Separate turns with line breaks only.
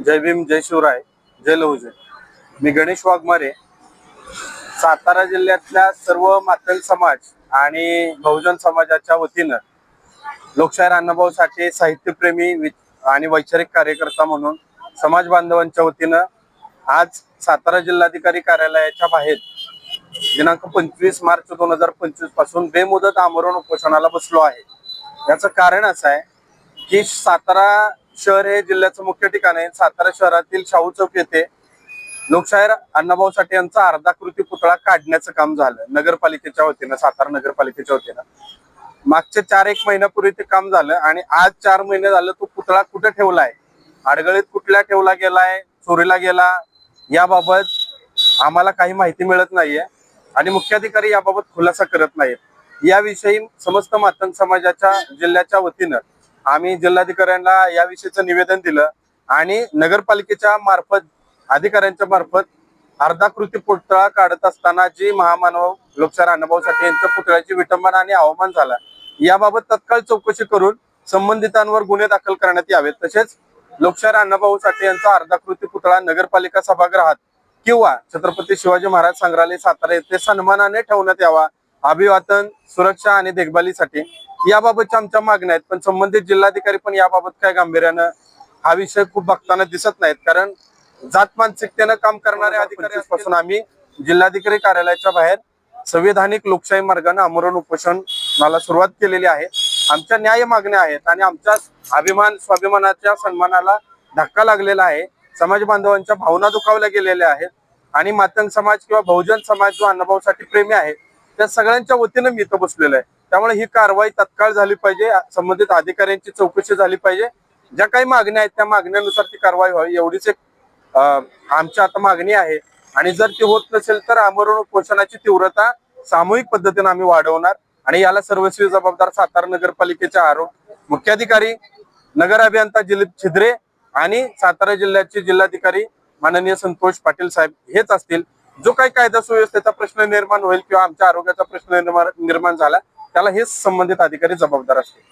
जय भीम जय शिवराय जय लहुजय मी गणेश वाघमारे. सातारा जिल्ह्यातल्या सर्व मातल समाज आणि बहुजन समाजाच्या वतीनं लोकशाहीर अण्णाभाऊ साठे साहित्यप्रेमी आणि वैचारिक कार्यकर्ता म्हणून समाज बांधवांच्या वतीनं आज सातारा जिल्हाधिकारी कार्यालयाच्या बाहेर दिनांक पंचवीस मार्च दोन हजार पंचवीसपासून बेमुदत आमरण उपोषणाला बसलो आहे. याचं कारण असं आहे की सातारा शहर हे जिल्ह्याचं मुख्य ठिकाण आहे. सातारा शहरातील शाहू चौक येथे लोकशाहीर अण्णाभाऊ साठे यांचा अर्धाकृती पुतळा काढण्याचं काम झालं. नगरपालिकेच्या वतीनं सातारा नगरपालिकेच्या वतीनं. मागच्या चार एक महिन्यापूर्वी ते काम झालं आणि आज चार महिने झालं तो पुतळा कुठे ठेवलाय अडगळीत कुठल्या ठेवला गेलाय? चोरीला गेला? याबाबत आम्हाला काही माहिती मिळत नाहीये आणि मुख्याधिकारी याबाबत खुलासा करत नाहीत. याविषयी समस्त मातंग समाजाच्या जिल्ह्याच्या वतीनं आम्ही जिल्हाधिकाऱ्यांना याविषयीचं निवेदन दिलं आणि नगरपालिकेच्या मार्फत अधिकाऱ्यांच्या मार्फत अर्धा कृती पुतळा काढत असताना जी महामानव लोकशाहीर अण्णाभाऊ साठे यांच्या पुतळ्याची विटंबना आणि अवमान झाला याबाबत तत्काळ चौकशी करून संबंधितांवर गुन्हे दाखल करण्यात यावेत. तसेच लोकशाहीर अण्णाभाऊ साठे यांचा अर्धाकृती पुतळा नगरपालिका सभागृहात किंवा छत्रपती शिवाजी महाराज संग्रहालय सातारा येथे सन्मानाने ठेवण्यात यावा. अभिवादन सुरक्षा आणि देखभालीसाठी याबाबतच्या आमच्या मागण्या आहेत. पण संबंधित जिल्हाधिकारी पण याबाबत काय गांभीर्यानं हा विषय खूप बघताना दिसत नाहीत. कारण जात मानसिकतेनं काम करणारे अधिकारी पासून. आम्ही जिल्हाधिकारी कार्यालयाच्या बाहेर संविधानिक लोकशाही मार्गाने आमरण उपोषणाला सुरुवात केलेली आहे. आमच्या न्याय मागण्या आहेत आणि आमच्या अभिमान स्वाभिमानाच्या सन्मानाला धक्का लागलेला आहे. समाज बांधवांच्या भावना दुखावल्या गेलेल्या आहेत. आणि मातंग समाज किंवा बहुजन समाज जो अण्णाभाऊसाठी प्रेमी आहे त्या सगळ्यांच्या वतीनं मी इथं बसलेलं आहे. त्यामुळे ही कारवाई तत्काळ झाली पाहिजे संबंधित अधिकाऱ्यांची चौकशी झाली पाहिजे. ज्या काही मागण्या आहेत त्या मागण्यानुसार ती कारवाई व्हावी. एवढीच एक आमची आता मागणी आहे. आणि जर ती होत नसेल तर आमरण उपोषणाची तीव्रता सामूहिक पद्धतीने आम्ही वाढवणार. आणि याला सर्वस्वी जबाबदार सातारा नगरपालिकेचे आरोप. मुख्याधिकारी नगर अभियंता दिलीप छिद्रे आणि सातारा जिल्ह्याचे जिल्हाधिकारी माननीय संतोष पाटील साहेब हेच असतील. जो काही कायदा सुव्यवस्थेचा प्रश्न निर्माण होईल किंवा आमच्या आरोग्याचा प्रश्न निर्माण निर्माण झाला त्याला हेच संबंधित अधिकारी जबाबदार असतील.